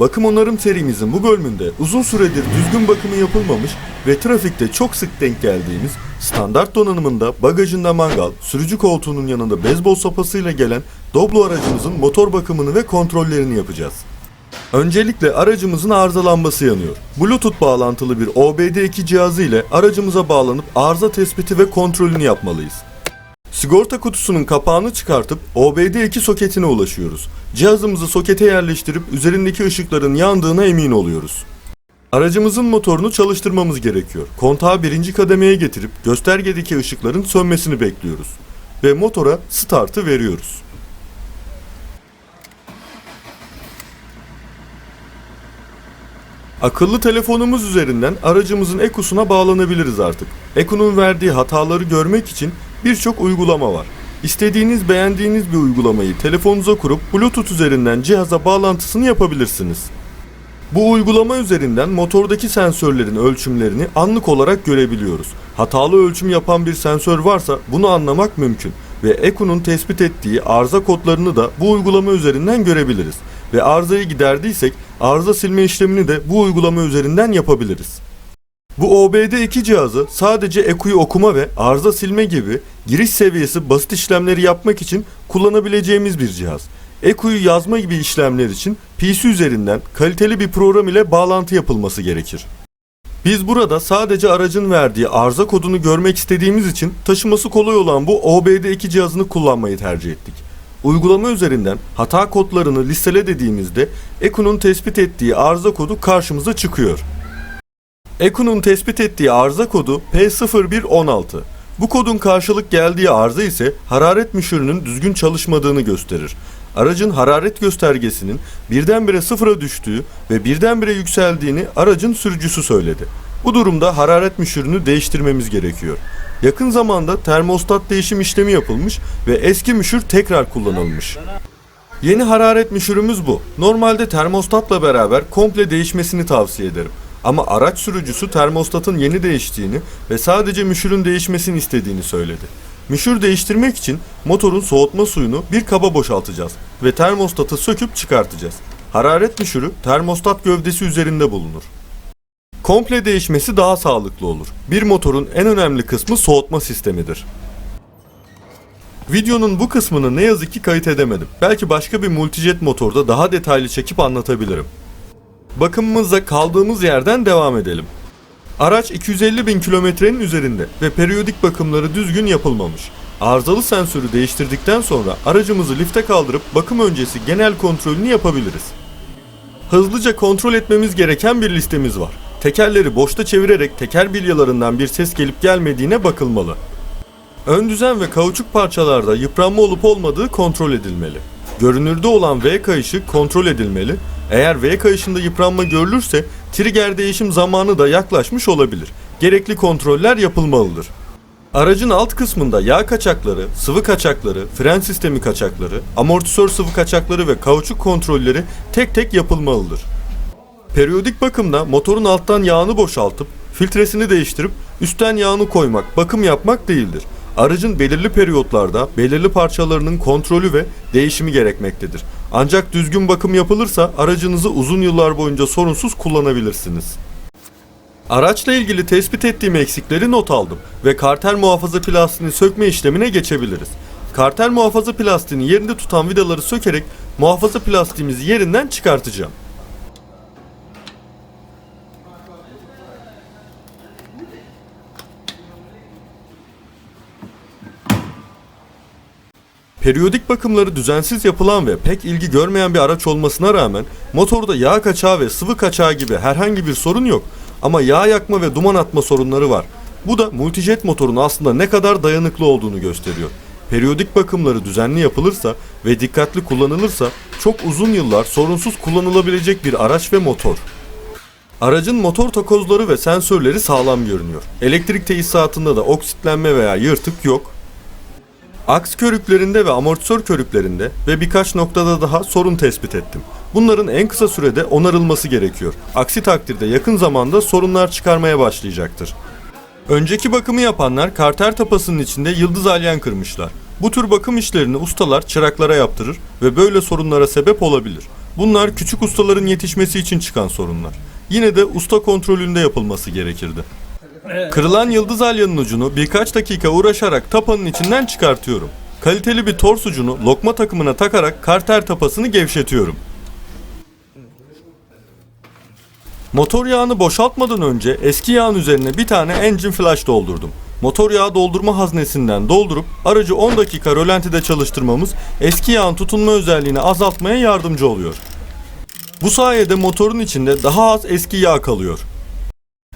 Bakım onarım serimizin bu bölümünde uzun süredir düzgün bakımı yapılmamış ve trafikte çok sık denk geldiğimiz standart donanımında bagajında mangal, sürücü koltuğunun yanında beyzbol sopasıyla gelen Doblo aracımızın motor bakımını ve kontrollerini yapacağız. Öncelikle aracımızın arıza lambası yanıyor. Bluetooth bağlantılı bir OBD2 cihazı ile aracımıza bağlanıp arıza tespiti ve kontrolünü yapmalıyız. Sigorta kutusunun kapağını çıkartıp OBD2 soketine ulaşıyoruz. Cihazımızı sokete yerleştirip üzerindeki ışıkların yandığına emin oluyoruz. Aracımızın motorunu çalıştırmamız gerekiyor. Kontağı birinci kademeye getirip göstergedeki ışıkların sönmesini bekliyoruz. Ve motora startı veriyoruz. Akıllı telefonumuz üzerinden aracımızın Ekus'una bağlanabiliriz artık. Eku'nun verdiği hataları görmek için birçok uygulama var. İstediğiniz, beğendiğiniz bir uygulamayı telefonunuza kurup Bluetooth üzerinden cihaza bağlantısını yapabilirsiniz. Bu uygulama üzerinden motordaki sensörlerin ölçümlerini anlık olarak görebiliyoruz. Hatalı ölçüm yapan bir sensör varsa bunu anlamak mümkün ve Eku'nun tespit ettiği arıza kodlarını da bu uygulama üzerinden görebiliriz. Ve arızayı giderdiysek arıza silme işlemini de bu uygulama üzerinden yapabiliriz. Bu OBD2 cihazı sadece EKU'yu okuma ve arıza silme gibi giriş seviyesi basit işlemleri yapmak için kullanabileceğimiz bir cihaz. EKU'yu yazma gibi işlemler için PC üzerinden kaliteli bir program ile bağlantı yapılması gerekir. Biz burada sadece aracın verdiği arıza kodunu görmek istediğimiz için taşıması kolay olan bu OBD2 cihazını kullanmayı tercih ettik. Uygulama üzerinden hata kodlarını listele dediğimizde EKU'nun tespit ettiği arıza kodu karşımıza çıkıyor. Eku'nun tespit ettiği arıza kodu P0116. Bu kodun karşılık geldiği arıza ise hararet müşürünün düzgün çalışmadığını gösterir. Aracın hararet göstergesinin birdenbire sıfıra düştüğü ve birdenbire yükseldiğini aracın sürücüsü söyledi. Bu durumda hararet müşürünü değiştirmemiz gerekiyor. Yakın zamanda termostat değişim işlemi yapılmış ve eski müşür tekrar kullanılmış. Yeni hararet müşürümüz bu. Normalde termostatla beraber komple değişmesini tavsiye ederim. Ama araç sürücüsü termostatın yeni değiştiğini ve sadece müşürün değişmesini istediğini söyledi. Müşür değiştirmek için motorun soğutma suyunu bir kaba boşaltacağız ve termostatı söküp çıkartacağız. Hararet müşürü termostat gövdesi üzerinde bulunur. Komple değişmesi daha sağlıklı olur. Bir motorun en önemli kısmı soğutma sistemidir. Videonun bu kısmını ne yazık ki kayıt edemedim. Belki başka bir multijet motorda daha detaylı çekip anlatabilirim. Bakımımıza kaldığımız yerden devam edelim. Araç 250 bin kilometrenin üzerinde ve periyodik bakımları düzgün yapılmamış. Arızalı sensörü değiştirdikten sonra aracımızı lifte kaldırıp bakım öncesi genel kontrolünü yapabiliriz. Hızlıca kontrol etmemiz gereken bir listemiz var. Tekerleri boşta çevirerek teker bilyalarından bir ses gelip gelmediğine bakılmalı. Ön düzen ve kauçuk parçalarda yıpranma olup olmadığı kontrol edilmeli. Görünürde olan V kayışı kontrol edilmeli. Eğer V kayışında yıpranma görülürse trigger değişim zamanı da yaklaşmış olabilir. Gerekli kontroller yapılmalıdır. Aracın alt kısmında yağ kaçakları, sıvı kaçakları, fren sistemi kaçakları, amortisör sıvı kaçakları ve kauçuk kontrolleri tek tek yapılmalıdır. Periyodik bakımda motorun alttan yağını boşaltıp filtresini değiştirip üstten yağını koymak, bakım yapmak değildir. Aracın belirli periyotlarda belirli parçalarının kontrolü ve değişimi gerekmektedir. Ancak düzgün bakım yapılırsa aracınızı uzun yıllar boyunca sorunsuz kullanabilirsiniz. Araçla ilgili tespit ettiğim eksikleri not aldım ve karter muhafaza plastiğini sökme işlemine geçebiliriz. Karter muhafaza plastiğini yerinde tutan vidaları sökerek muhafaza plastiğimizi yerinden çıkartacağım. Periyodik bakımları düzensiz yapılan ve pek ilgi görmeyen bir araç olmasına rağmen motorda yağ kaçağı ve sıvı kaçağı gibi herhangi bir sorun yok ama yağ yakma ve duman atma sorunları var. Bu da multijet motorun aslında ne kadar dayanıklı olduğunu gösteriyor. Periyodik bakımları düzenli yapılırsa ve dikkatli kullanılırsa çok uzun yıllar sorunsuz kullanılabilecek bir araç ve motor. Aracın motor takozları ve sensörleri sağlam görünüyor. Elektrik tesisatında da oksitlenme veya yırtık yok. Aks körüklerinde ve amortisör körüklerinde ve birkaç noktada daha sorun tespit ettim. Bunların en kısa sürede onarılması gerekiyor. Aksi takdirde yakın zamanda sorunlar çıkarmaya başlayacaktır. Önceki bakımı yapanlar karter tapasının içinde yıldız alyen kırmışlar. Bu tür bakım işlerini ustalar çıraklara yaptırır ve böyle sorunlara sebep olabilir. Bunlar küçük ustaların yetişmesi için çıkan sorunlar. Yine de usta kontrolünde yapılması gerekirdi. Kırılan yıldız alyanın ucunu birkaç dakika uğraşarak tapanın içinden çıkartıyorum. Kaliteli bir tors ucunu lokma takımına takarak karter tapasını gevşetiyorum. Motor yağını boşaltmadan önce eski yağın üzerine bir tane engine flash doldurdum. Motor yağı doldurma haznesinden doldurup aracı 10 dakika rölantide çalıştırmamız eski yağın tutunma özelliğini azaltmaya yardımcı oluyor. Bu sayede motorun içinde daha az eski yağ kalıyor.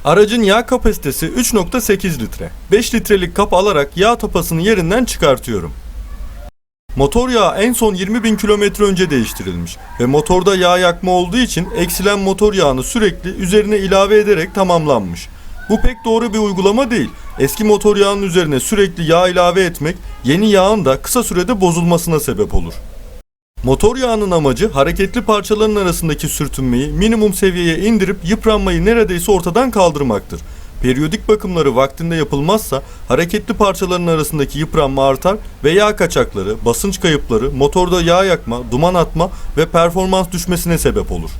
Aracın yağ kapasitesi 3.8 litre. 5 litrelik kap alarak yağ tapasını yerinden çıkartıyorum. Motor yağı en son 20 bin kilometre önce değiştirilmiş ve motorda yağ yakma olduğu için eksilen motor yağını sürekli üzerine ilave ederek tamamlanmış. Bu pek doğru bir uygulama değil. Eski motor yağının üzerine sürekli yağ ilave etmek yeni yağın da kısa sürede bozulmasına sebep olur. Motor yağının amacı hareketli parçaların arasındaki sürtünmeyi minimum seviyeye indirip yıpranmayı neredeyse ortadan kaldırmaktır. Periyodik bakımları vaktinde yapılmazsa hareketli parçaların arasındaki yıpranma artar ve yağ kaçakları, basınç kayıpları, motorda yağ yakma, duman atma ve performans düşmesine sebep olur.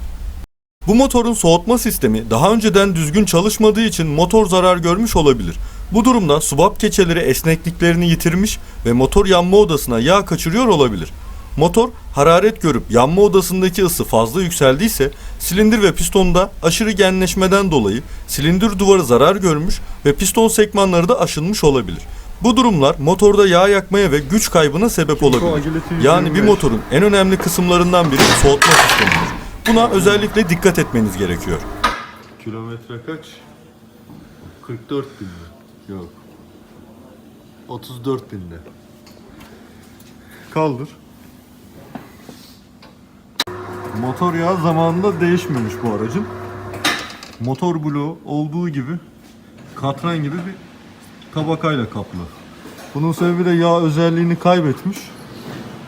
Bu motorun soğutma sistemi daha önceden düzgün çalışmadığı için motor zarar görmüş olabilir. Bu durumda subap keçeleri esnekliklerini yitirmiş ve motor yanma odasına yağ kaçırıyor olabilir. Motor hararet görüp yanma odasındaki ısı fazla yükseldiyse silindir ve pistonda aşırı genleşmeden dolayı silindir duvarı zarar görmüş ve piston sekmanları da aşınmış olabilir. Bu durumlar motorda yağ yakmaya ve güç kaybına sebep olabilir. Yani bir motorun en önemli kısımlarından biri soğutma sistemidir. Buna özellikle dikkat etmeniz gerekiyor. Kilometre kaç? 44 binde. Yok. 34 binde. Kaldır. Motor yağı zamanında değişmemiş bu aracın. Motor bloğu olduğu gibi katran gibi bir tabakayla kaplı. Bunun sebebi de yağ özelliğini kaybetmiş.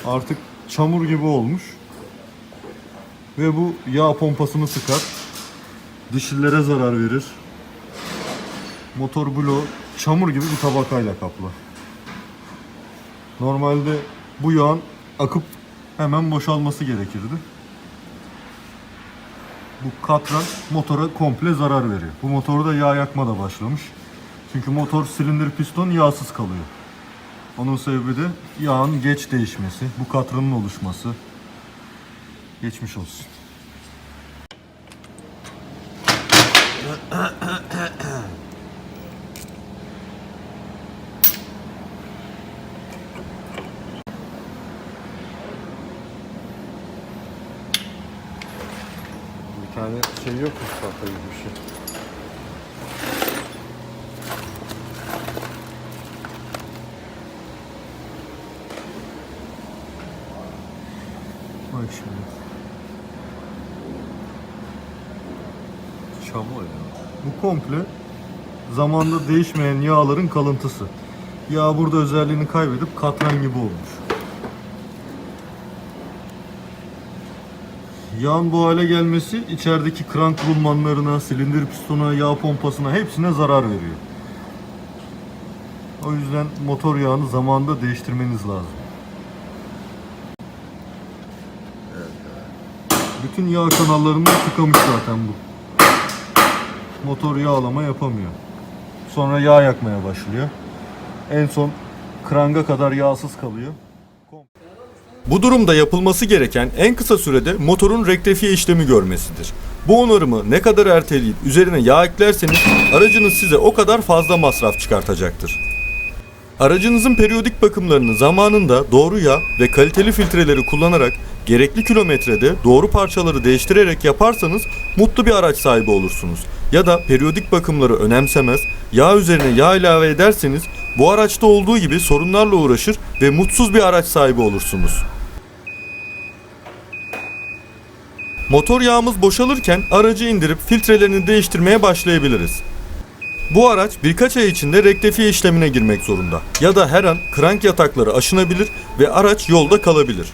Artık çamur gibi olmuş. Ve bu yağ pompasını sıkar. Dişillere zarar verir. Motor bloğu çamur gibi bir tabakayla kaplı. Normalde bu yağın akıp hemen boşalması gerekirdi. Bu katran motora komple zarar veriyor. Bu motorda yağ yakma da başlamış. Çünkü motor silindir piston yağsız kalıyor. Onun sebebi de yağın geç değişmesi, bu katranın oluşması. Geçmiş olsun. Tane şey yok mu tahta gibi bir şey? Bak şimdi. Çamur ya. Bu komple zamanda değişmeyen yağların kalıntısı. Yağ burada özelliğini kaybedip katran gibi olmuş. Yağın bu hale gelmesi içerideki krank rulmanlarına, silindir pistona, yağ pompasına hepsine zarar veriyor. O yüzden motor yağını zamanında değiştirmeniz lazım. Bütün yağ kanallarını tıkamış zaten bu motor yağlama yapamıyor. Sonra yağ yakmaya başlıyor. En son kranga kadar yağsız kalıyor. Bu durumda yapılması gereken en kısa sürede motorun rektifiye işlemi görmesidir. Bu onarımı ne kadar erteleyip üzerine yağ eklerseniz aracınız size o kadar fazla masraf çıkartacaktır. Aracınızın periyodik bakımlarını zamanında doğru yağ ve kaliteli filtreleri kullanarak gerekli kilometrede doğru parçaları değiştirerek yaparsanız mutlu bir araç sahibi olursunuz. Ya da periyodik bakımları önemsemez, yağ üzerine yağ ilave ederseniz bu araçta olduğu gibi sorunlarla uğraşır ve mutsuz bir araç sahibi olursunuz. Motor yağımız boşalırken aracı indirip filtrelerini değiştirmeye başlayabiliriz. Bu araç birkaç ay içinde rektifiye işlemine girmek zorunda. Ya da her an krank yatakları aşınabilir ve araç yolda kalabilir.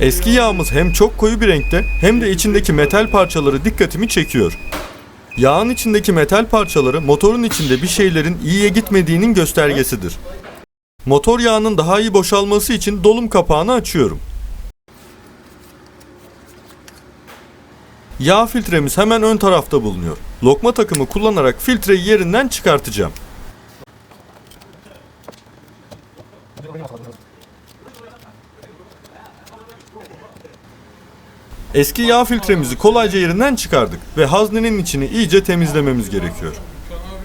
Eski yağımız hem çok koyu bir renkte hem de içindeki metal parçaları dikkatimi çekiyor. Yağın içindeki metal parçaları motorun içinde bir şeylerin iyiye gitmediğinin göstergesidir. Motor yağının daha iyi boşalması için dolum kapağını açıyorum. Yağ filtremiz hemen ön tarafta bulunuyor. Lokma takımı kullanarak filtreyi yerinden çıkartacağım. Eski yağ filtremizi kolayca yerinden çıkardık ve haznenin içini iyice temizlememiz gerekiyor.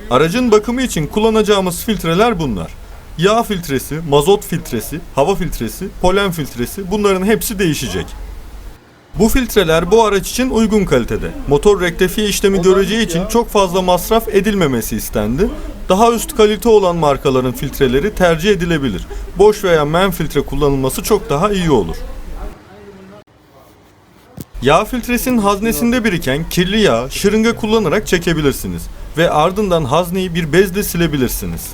Aracın bakımı için kullanacağımız filtreler bunlar. Yağ filtresi, mazot filtresi, hava filtresi, polen filtresi bunların hepsi değişecek. Bu filtreler bu araç için uygun kalitede. Motor rektifiye işlemi göreceği için çok fazla masraf edilmemesi istendi. Daha üst kalite olan markaların filtreleri tercih edilebilir. Boş veya men filtre kullanılması çok daha iyi olur. Yağ filtresinin haznesinde biriken kirli yağ şırınga kullanarak çekebilirsiniz ve ardından hazneyi bir bezle silebilirsiniz.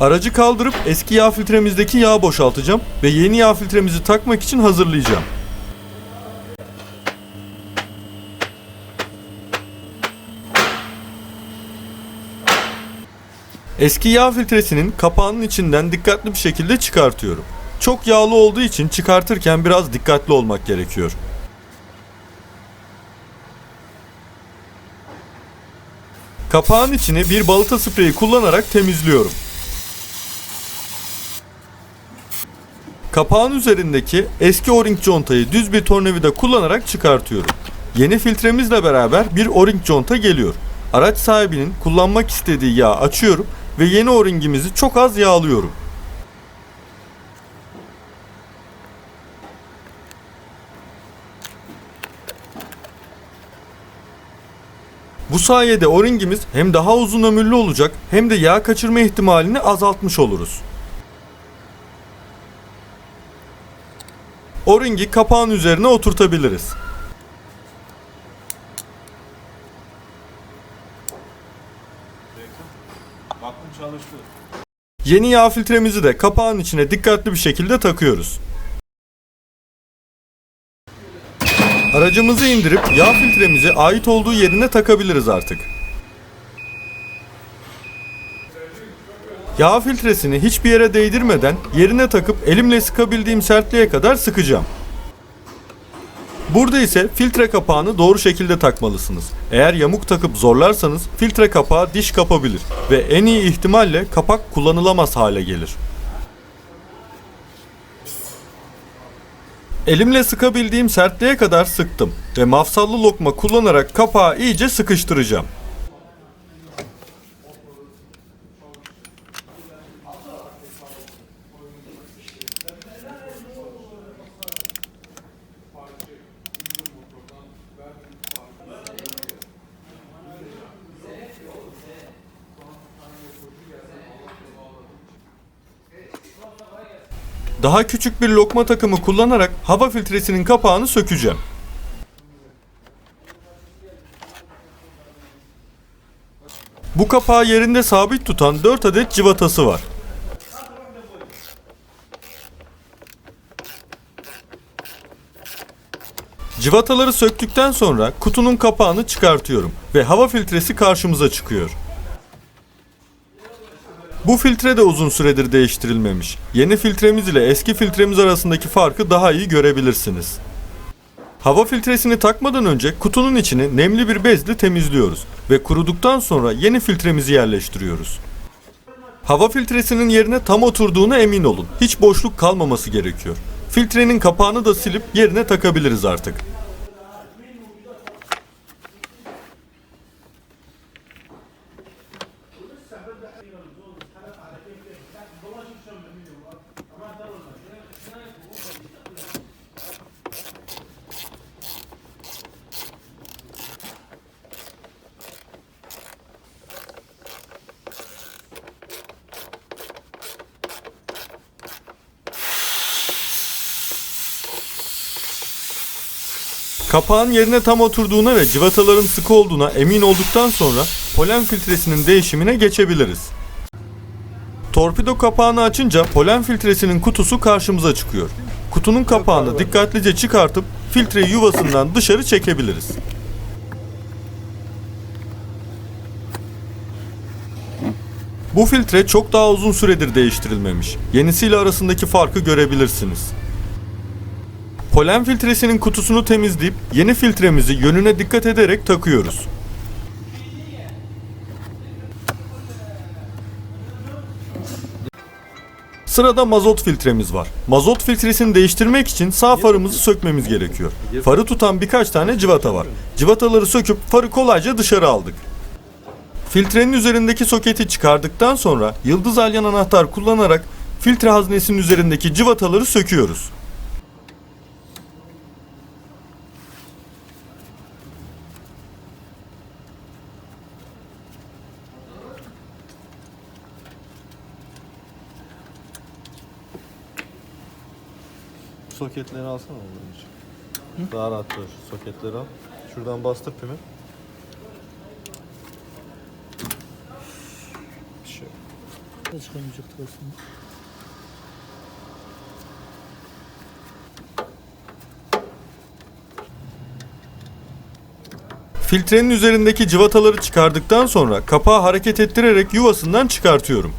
Aracı kaldırıp eski yağ filtremizdeki yağı boşaltacağım ve yeni yağ filtremizi takmak için hazırlayacağım. Eski yağ filtresinin kapağının içinden dikkatli bir şekilde çıkartıyorum. Çok yağlı olduğu için çıkartırken biraz dikkatli olmak gerekiyor. Kapağın içini bir balata spreyi kullanarak temizliyorum. Kapağın üzerindeki eski o-ring contayı düz bir tornavida kullanarak çıkartıyorum. Yeni filtremizle beraber bir o-ring conta geliyor. Araç sahibinin kullanmak istediği yağı açıyorum ve yeni o-ringimizi çok az yağlıyorum. Bu sayede o-ringimiz hem daha uzun ömürlü olacak hem de yağ kaçırma ihtimalini azaltmış oluruz. O-ringi kapağın üzerine oturtabiliriz. Yeni yağ filtremizi de kapağın içine dikkatli bir şekilde takıyoruz. Aracımızı indirip yağ filtremizi ait olduğu yerine takabiliriz artık. Yağ filtresini hiçbir yere değdirmeden yerine takıp elimle sıkabildiğim sertliğe kadar sıkacağım. Burada ise filtre kapağını doğru şekilde takmalısınız. Eğer yamuk takıp zorlarsanız filtre kapağı diş kapabilir ve en iyi ihtimalle kapak kullanılamaz hale gelir. Elimle sıkabildiğim sertliğe kadar sıktım ve mafsallı lokma kullanarak kapağı iyice sıkıştıracağım. Daha küçük bir lokma takımı kullanarak hava filtresinin kapağını sökeceğim. Bu kapağı yerinde sabit tutan 4 adet civatası var. Civataları söktükten sonra kutunun kapağını çıkartıyorum ve hava filtresi karşımıza çıkıyor. Bu filtre de uzun süredir değiştirilmemiş. Yeni filtremiz ile eski filtremiz arasındaki farkı daha iyi görebilirsiniz. Hava filtresini takmadan önce kutunun içini nemli bir bezle temizliyoruz ve kuruduktan sonra yeni filtremizi yerleştiriyoruz. Hava filtresinin yerine tam oturduğuna emin olun. Hiç boşluk kalmaması gerekiyor. Filtrenin kapağını da silip yerine takabiliriz artık. Kapağın yerine tam oturduğuna ve civataların sıkı olduğuna emin olduktan sonra polen filtresinin değişimine geçebiliriz. Torpido kapağını açınca polen filtresinin kutusu karşımıza çıkıyor. Kutunun kapağını dikkatlice çıkartıp filtreyi yuvasından dışarı çekebiliriz. Bu filtre çok daha uzun süredir değiştirilmemiş. Yenisiyle arasındaki farkı görebilirsiniz. Polen filtresinin kutusunu temizleyip yeni filtremizi yönüne dikkat ederek takıyoruz. Sırada mazot filtremiz var. Mazot filtresini değiştirmek için sağ farımızı sökmemiz gerekiyor. Farı tutan birkaç tane civata var. Civataları söküp farı kolayca dışarı aldık. Filtrenin üzerindeki soketi çıkardıktan sonra yıldız alyan anahtar kullanarak filtre haznesinin üzerindeki civataları söküyoruz. Soketleri alsana onların için. Daha rahat çalışır. Soketleri al. Şuradan bastır pimi. Bir şey yok. Çıkarmayacaktık aslında. Filtrenin üzerindeki civataları çıkardıktan sonra kapağı hareket ettirerek yuvasından çıkartıyorum.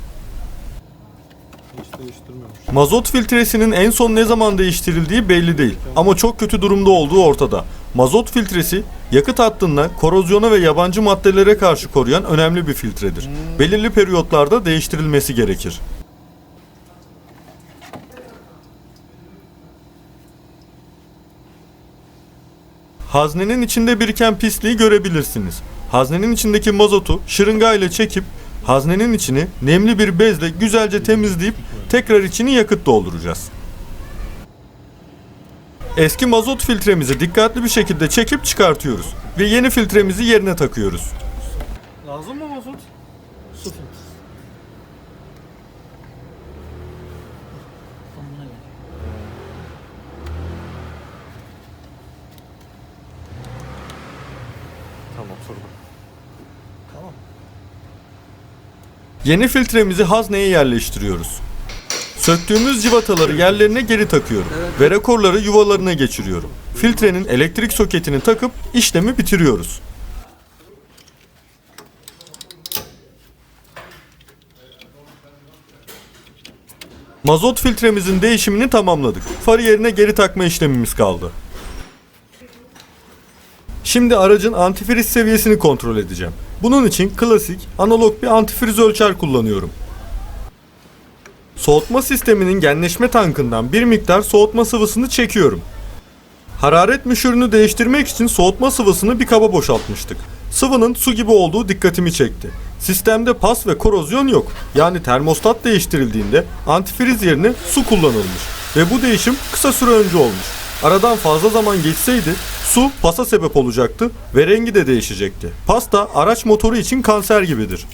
Mazot filtresinin en son ne zaman değiştirildiği belli değil ama çok kötü durumda olduğu ortada. Mazot filtresi yakıt hattında korozyona ve yabancı maddelere karşı koruyan önemli bir filtredir. Belirli periyotlarda değiştirilmesi gerekir. Haznenin içinde biriken pisliği görebilirsiniz. Haznenin içindeki mazotu şırınga ile çekip haznenin içini nemli bir bezle güzelce temizleyip tekrar içini yakıt dolduracağız. Eski mazot filtremizi dikkatli bir şekilde çekip çıkartıyoruz ve yeni filtremizi yerine takıyoruz. Lazım mı mazot? Su filtresi. Tamam. Yeni filtremizi hazneye yerleştiriyoruz. Söktüğümüz civataları yerlerine geri takıyorum ve rekorları yuvalarına geçiriyorum. Filtrenin elektrik soketini takıp işlemi bitiriyoruz. Mazot filtremizin değişimini tamamladık. Farı yerine geri takma işlemimiz kaldı. Şimdi aracın antifriz seviyesini kontrol edeceğim. Bunun için klasik analog bir antifriz ölçer kullanıyorum. Soğutma sisteminin genleşme tankından bir miktar soğutma sıvısını çekiyorum. Hararet müşürünü değiştirmek için soğutma sıvısını bir kaba boşaltmıştık. Sıvının su gibi olduğu dikkatimi çekti. Sistemde pas ve korozyon yok. Yani termostat değiştirildiğinde antifriz yerine su kullanılmış. Ve bu değişim kısa süre önce olmuş. Aradan fazla zaman geçseydi su pasa sebep olacaktı ve rengi de değişecekti. Pas da araç motoru için kanser gibidir.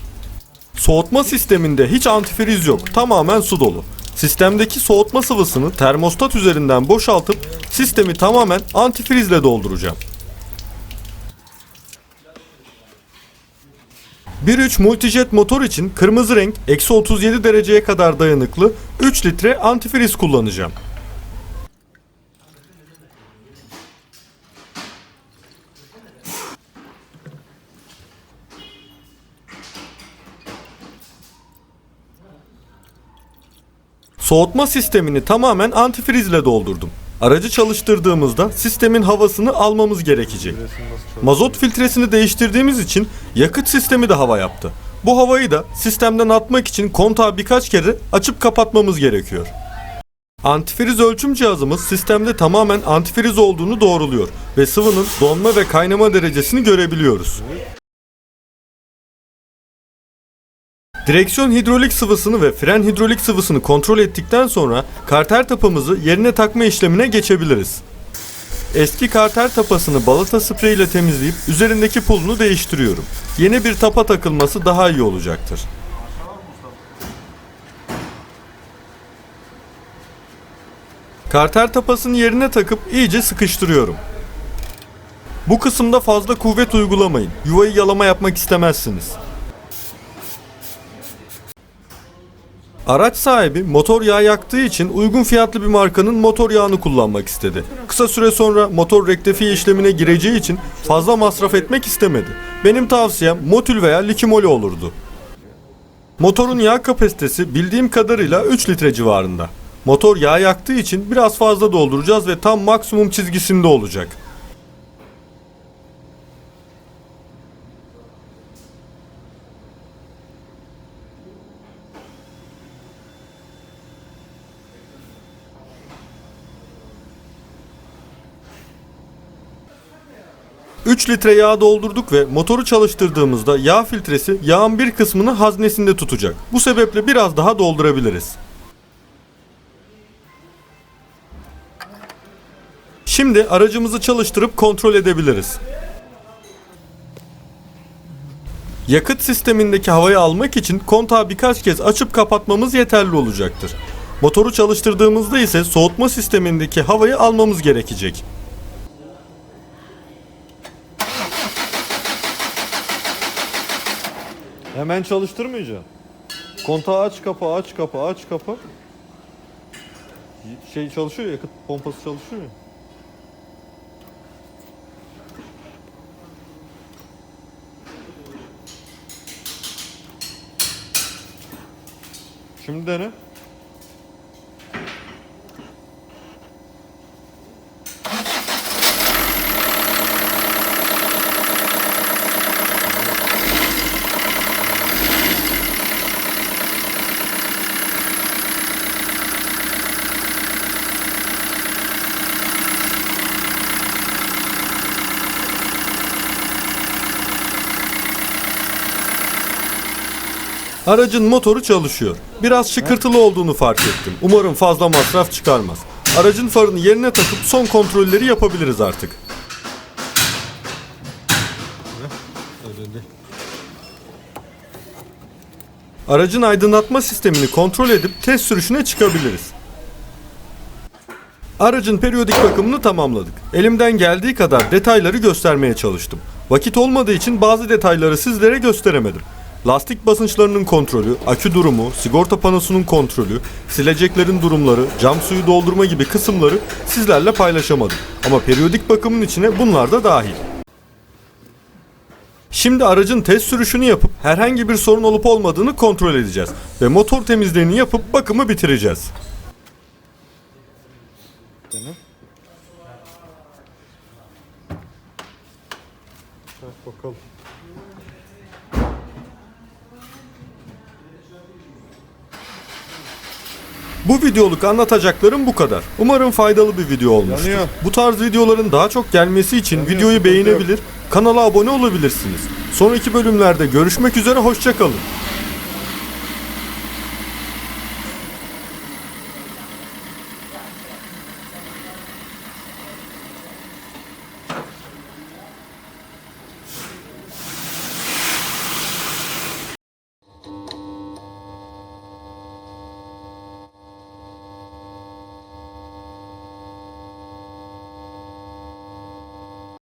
Soğutma sisteminde hiç antifriz yok. Tamamen su dolu. Sistemdeki soğutma sıvısını termostat üzerinden boşaltıp sistemi tamamen antifrizle dolduracağım. 1.3 multijet motor için kırmızı renk eksi 37 dereceye kadar dayanıklı 3 litre antifriz kullanacağım. Soğutma sistemini tamamen antifrizle doldurdum. Aracı çalıştırdığımızda sistemin havasını almamız gerekecek. Mazot filtresini değiştirdiğimiz için yakıt sistemi de hava yaptı. Bu havayı da sistemden atmak için kontağı birkaç kere açıp kapatmamız gerekiyor. Antifriz ölçüm cihazımız sistemde tamamen antifriz olduğunu doğruluyor ve sıvının donma ve kaynama derecesini görebiliyoruz. Direksiyon hidrolik sıvısını ve fren hidrolik sıvısını kontrol ettikten sonra karter tapamızı yerine takma işlemine geçebiliriz. Eski karter tapasını balata sprey ile temizleyip üzerindeki pulunu değiştiriyorum. Yeni bir tapa takılması daha iyi olacaktır. Karter tapasını yerine takıp iyice sıkıştırıyorum. Bu kısımda fazla kuvvet uygulamayın. Yuvayı yalama yapmak istemezsiniz. Araç sahibi motor yağı yaktığı için uygun fiyatlı bir markanın motor yağını kullanmak istedi. Kısa süre sonra motor rektifiye işlemine gireceği için fazla masraf etmek istemedi. Benim tavsiyem Motul veya Likimoli olurdu. Motorun yağ kapasitesi bildiğim kadarıyla 3 litre civarında. Motor yağ yaktığı için biraz fazla dolduracağız ve tam maksimum çizgisinde olacak. ...3 litre yağ doldurduk ve motoru çalıştırdığımızda yağ filtresi yağın bir kısmını haznesinde tutacak. Bu sebeple biraz daha doldurabiliriz. Şimdi aracımızı çalıştırıp kontrol edebiliriz. Yakıt sistemindeki havayı almak için kontağı birkaç kez açıp kapatmamız yeterli olacaktır. Motoru çalıştırdığımızda ise soğutma sistemindeki havayı almamız gerekecek. Hemen çalıştırmayacağım. Kontağı aç kapa aç kapa aç kapa. Şey çalışıyor ya, yakıt pompası çalışıyor ya. Şimdi dene. Aracın motoru çalışıyor. Biraz şıkırtılı olduğunu fark ettim. Umarım fazla masraf çıkarmaz. Aracın farını yerine takıp son kontrolleri yapabiliriz artık. Aracın aydınlatma sistemini kontrol edip test sürüşüne çıkabiliriz. Aracın periyodik bakımını tamamladık. Elimden geldiği kadar detayları göstermeye çalıştım. Vakit olmadığı için bazı detayları sizlere gösteremedim. Lastik basınçlarının kontrolü, akü durumu, sigorta panosunun kontrolü, sileceklerin durumları, cam suyu doldurma gibi kısımları sizlerle paylaşamadım. Ama periyodik bakımın içine bunlar da dahil. Şimdi aracın test sürüşünü yapıp herhangi bir sorun olup olmadığını kontrol edeceğiz ve motor temizliğini yapıp bakımı bitireceğiz. Bakalım. Bu videoluk anlatacaklarım bu kadar. Umarım faydalı bir video olmuştur. Yanıyor. Bu tarz videoların daha çok gelmesi için Yanıyor, videoyu yok. beğenebilir, kanala abone olabilirsiniz. Sonraki bölümlerde görüşmek üzere hoşçakalın.